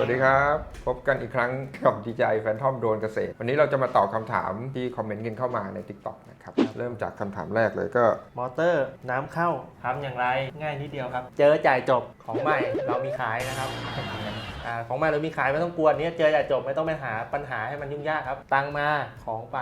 สวัสดีครับ พบกันอีกครั้งกับดีใจแฟนทอมโดรนเกษตร วันนี้เราจะมาตอบคำถามที่คอมเมนต์กันเข้ามาใน TikTok นะครับ เริ่มจากคำถามแรกเลยก็ มอเตอร์น้ำเข้าทำอย่างไรง่ายนิดเดียวครับ เจอจ่ายจบของใหม่ เรามีขายนะครับอ่าของใหม่เรามีขายไม่ต้องกลัวอันนี้เจอจ่ายจบไม่ต้องไปหาปัญหาให้มันยุ่งยากครับ ตังค์มาของไป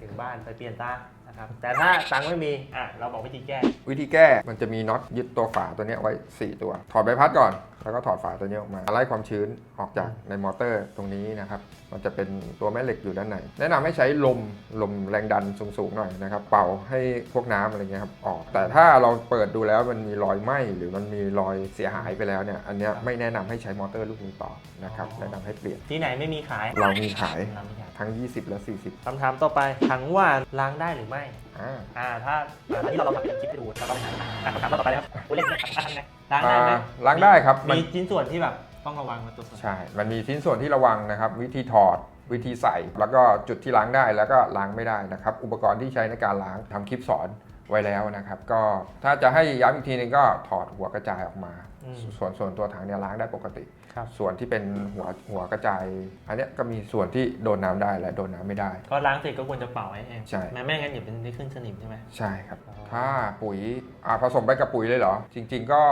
ถึงบ้านไปเปลี่ยนตานะครับแต่ถ้าตังค์ไม่มีอะเราบอกวิธีแก้ วิธีแก้มันจะมีน็อตยึดตัวฝาตัวเนี้ยไว้ 4 ตัว ถอดใบพัดก่อน แล้วก็ถอดฝาตัวเนี้ยออกมาไล่ความชื้นออกจากในมอเตอร์ตรงนี้นะครับ มันจะเป็นตัวแม่เหล็กอยู่ด้านในแนะนำให้ใช้ลมลมแรงดันสูงๆหน่อยนะครับ เป่าให้พวกน้ำอะไรเงี้ยครับออก แต่ถ้าเราเปิดดูแล้วมันมีรอยไหม้หรือมันมีรอยเสียหายไปแล้วเนี่ย อันเนี้ยไม่แนะนำให้ใช้มอเตอร์ลูกนี้ต่อนะครับ แนะนำให้เปลี่ยน ที่ไหนไม่มีขาย เรามีขายเรามีขายทั้ง 20 และ 40คำถามต่อไปถังหวานล้างได้หรือไม่ อ่าอ่าถ้าอ่าอันนี้เราลองทำเป็นคลิปให้ดูเราต้องหาอะคำถามต่อไปนะครับผู้เล่นนะครับทำไงล้างได้ไหมอ่าล้างได้ครับมัน มีชิ้นส่วนที่แบบต้องระวังมาตัวจสอบใช่ มันมีชิ้นส่วนที่ระวังนะครับ วิธีถอด วิธีใส่ แล้วก็จุดที่ล้างได้แล้วก็ล้างไม่ได้นะครับ อุปกรณ์ที่ใช้ในการล้างทำคลิปสอน ไว้แล้วนะครับ ก็ถ้าจะให้ย้ำอีกทีนึงก็ถอดหัวกระจายออกมา อืมส่วนส่วนตัวถังเนี่ยล้างได้ปกติ ครับ ส่วนที่เป็นหัวหัวกระจาย อันเนี้ยก็มีส่วนที่โดนน้ำได้และโดนน้ำไม่ได้ ก็ล้างเสร็จก็ควรจะเป่าให้แห้งใช่ แม้ไม่งั้นเดี๋ยวมันได้ขึ้นสนิมใช่ไหม ใช่ครับ อ๋อถ้าปุ๋ยอ่าผสมไปกับปุ๋ยเลยเหรอ จริง ๆ ก็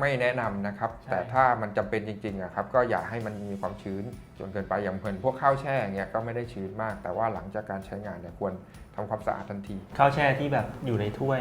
ไม่แนะนำนะครับ ใช่ แต่ถ้ามันจำเป็นจริงๆอะครับ ก็อย่าให้มันมีความชื้น จนเกินไปอย่างเพลินพวกข้าวแช่อย่างเงี้ยก็ไม่ได้ชื้นมาก แต่ว่าหลังจากการใช้งานเนี่ยควรทำความสะอาดทันที ข้าวแช่ที่แบบอยู่ในถ้วย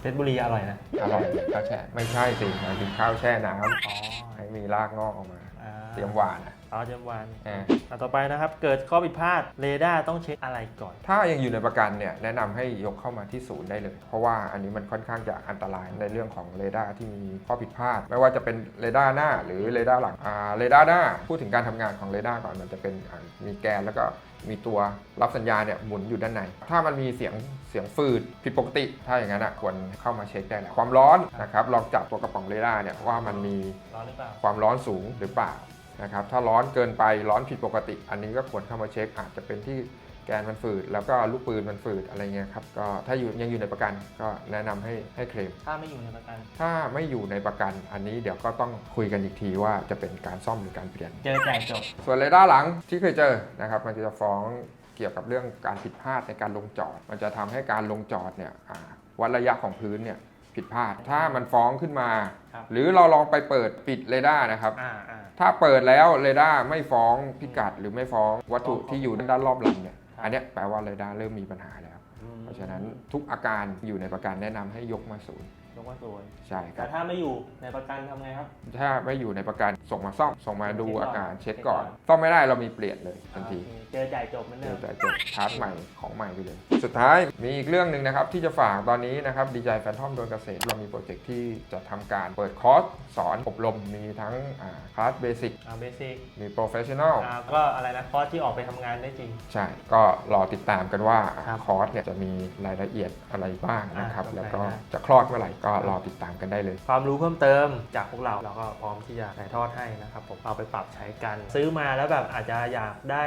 เพชรบุรีอร่อยนะอร่อยเลยข้าวแช่ ไม่ใช่สิหมายถึงข้าวแช่น้ำอ๋อให้มีรากงอกออกมาอ่าเตรียมหวานอะอ๋อเตรียมวานอ่า อะต่อไปนะครับ เกิดข้อผิดพลาดเรดาร์ต้องเช็คอะไรก่อน ถ้ายังอยู่ในประกันเนี่ยแนะนำให้ยกเข้ามาที่ศูนย์ได้เลย เพราะว่าอันนี้มันค่อนข้างจะอันตรายในเรื่องของเรดาร์ที่มีข้อผิดพลาด ไม่ว่าจะเป็นเรดาร์หน้าหรือเรดาร์หลังอ่าเรดาร์หน้าพูดถึงการทำงานของเรดาร์ก่อนมันจะเป็นอ่ามีแกนแล้วก็มีตัวรับสัญญาณเนี่ยหมุนอยู่ด้านใน ถ้ามันมีเสียงเสียงฟืดผิดปกติ ถ้าอย่างนั้นอะควรเข้ามาเช็คได้แล้วความร้อนนะครับลองจับตัวกระป๋องเรดาร์เนี่ยว่ามันมี ร้อนหรือเปล่า ความร้อนสูงหรือเปล่า นะครับถ้าร้อนเกินไปร้อนผิดปกติ อันนี้ก็ควรเข้ามาเช็ค อาจจะเป็นที่แกนมันฝืด แล้วก็ลูกปืนมันฝืดอะไรเงี้ยครับก็ถ้าอยู่ยังอยู่ในประกันก็แนะนำให้ให้เคลม ถ้าไม่อยู่ในประกัน ถ้าไม่อยู่ในประกัน อันนี้เดี๋ยวก็ต้องคุยกันอีกทีว่าจะเป็นการซ่อมหรือการเปลี่ยน เจอจ่ายจบ ส่วนเรดาร์หลังที่เคยเจอนะครับมันจะฟ้องเกี่ยวกับเรื่องการผิดพลาดในการลงจอด มันจะทำให้การลงจอดเนี่ยอ่าวัดระยะของพื้นเนี่ยผิดพลาด ถ้ามันฟ้องขึ้นมา ครับ หรือเราลองไปเปิดปิดเรดาร์นะครับ อ่าอ่า ถ้าเปิดแล้วเรดาร์ไม่ฟ้องพิกัดหรือไม่ฟ้องวัตถุฟ้องที่อยู่ด้านรอบลำเนี่ยครับอันเนี้ยแปลว่าเรดาร์เริ่มมีปัญหาแล้วอืมเพราะฉะนั้นทุกอาการอยู่ในประกันแนะนำให้ยกมาศูนย์ ยกว่าสวยใช่คแต่รับ ถ้าไม่อยู่ในประกันทำไงครับ ถ้าไม่อยู่ในประกันส่งมาซ่อม ส่งมาดูเช็คก่อนอาการเช็คเช็คก่ก่ออนนซ่อมไม่ได้เรามีเปลี่ยนเลยทันที โอเคเจอจ่ายจบเหมือนเดี๋เดิยวมจะจะชาร์จใหม่ของใหม่ไปเลย สุดท้ายมีอีกเรื่องหนึ่งนะครับ ที่จะฝากตอนนี้นะครับดีใจแฟนทอมโดนเกษตร เรามีโปรเจกต์ที่จะทำการเปิดคอร์สสอนอบรมมีทั้งอ่าคลาสเบสิกอ่าเบสิกมีโปรเฟชชั่นอลอ่าก็อะไรนะคอร์สที่ออกไปทำงานได้จริง ใช่ ก็รอติดตามกันว่าครับคอร์สเนี่ยจะมีรายละเอียดอะไรบ้างนะครับ อ่าแล้วก็ได้จะคลอดเมื่อไหร่ก็รอติดตามกันได้เลย ความรู้เพิ่มเติมจากพวกเราเราก็พร้อมที่จะถ่ายทอดให้นะครับผมเอาไปปรับใช้กัน ซื้อมาแล้วแบบอาจจะอยากได้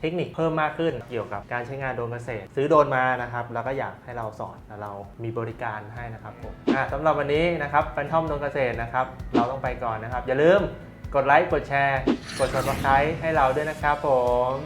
เทคนิคเพิ่มมากขึ้นเกี่ยวกับการใช้งานโดรนเกษตร ซื้อโดรนมานะครับ แล้วก็อยากให้เราสอนแล้วเรามีบริการให้นะครับผมอะสำหรับวันนี้นะครับแฟนทอมโดรนเกษตรนะครับ เราต้องไปก่อนนะครับ อย่าลืมกดไลค์กดแชร์ กด subscribe ให้เราด้วยนะครับผม